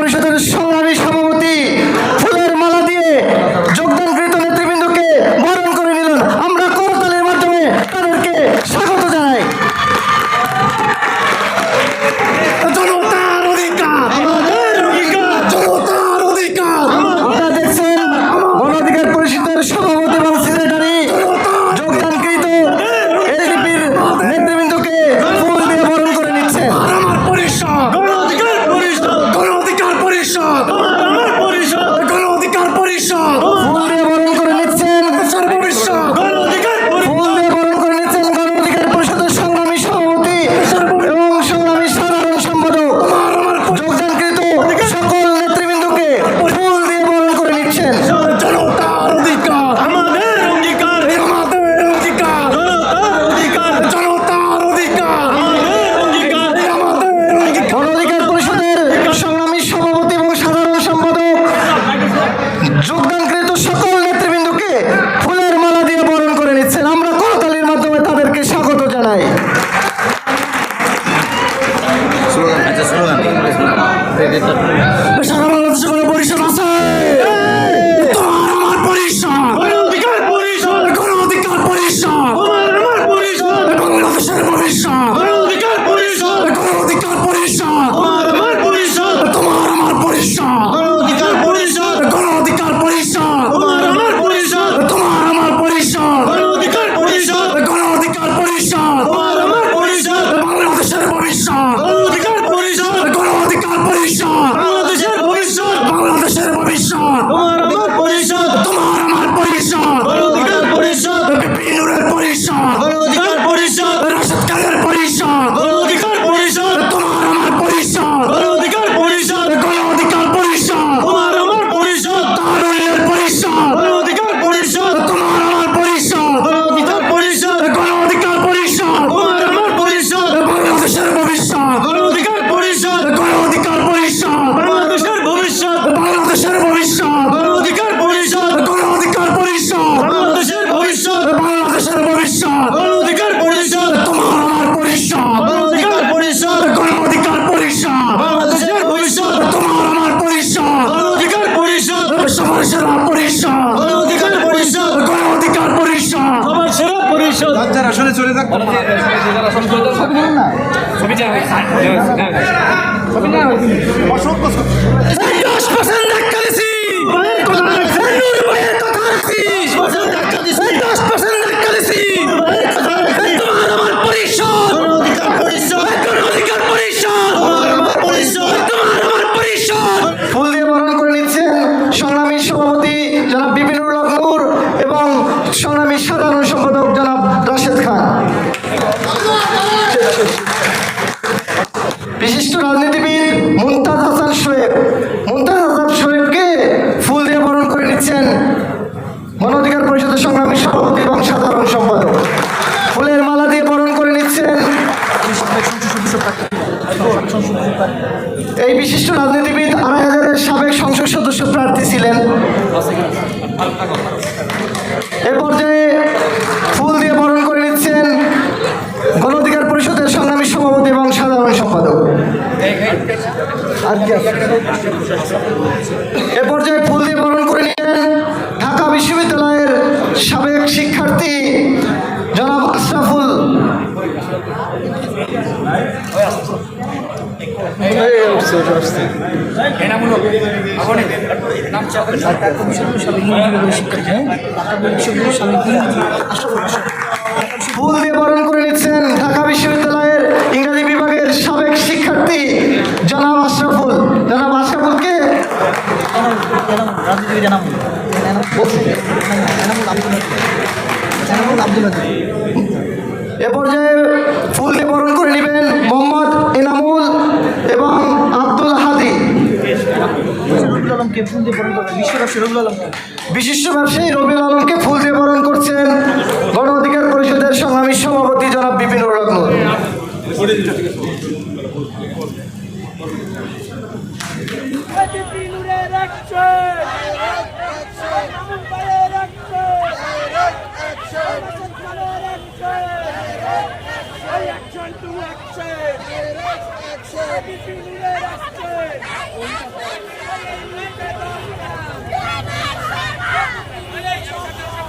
পরিষদের সমাবেশ 出た。পরিষদ। গণ অধিকার পরিষদ। তোমার আমার পরিষদ। গণ অধিকার পরিষদ। গণ অধিকার পরিষদ। বাংলাদেশের পরিষদ। তোমার আমার পরিষদ। গণ অধিকার পরিষদ। সবার সেরা পরিষদ। গণ অধিকার পরিষদ। গণ অধিকার পরিষদ। সবার সেরা পরিষদ। রাজ্যের আসনে চলে থাক। না ছবি না হ্যাঁ। অসংখ্য জনাব বিপিনুল্লাহ কাপুর এবং সোনামি সাধারণ সম্পাদক জনাব রাশেদ খান। বিশিষ্ট রাজনীতিবিদ মুমতাজ আর কি এ পর্যায়ে ফুল দিয়ে বরণ করে নিলেন ঢাকা বিশ্ববিদ্যালয়ের সাবেক শিক্ষার্থী জনাব আশরাফুল। ফুল আব্দুল এ পর্যায়ে ফুল বরণ করে নেবেন মোহাম্মদ এনামুল এবং আব্দুল হাদি। বিশিষ্ট ব্যবসায়ী রবিউল আলমকে ফুল দিয়ে বরণ করছেন গণ অধিকার পরিষদের সংগ্রামী সভাপতি জনাব বিপিন রত্ন action! Direct action! Direct action! Direct action! to action! Direct action! Direct action! Direct action!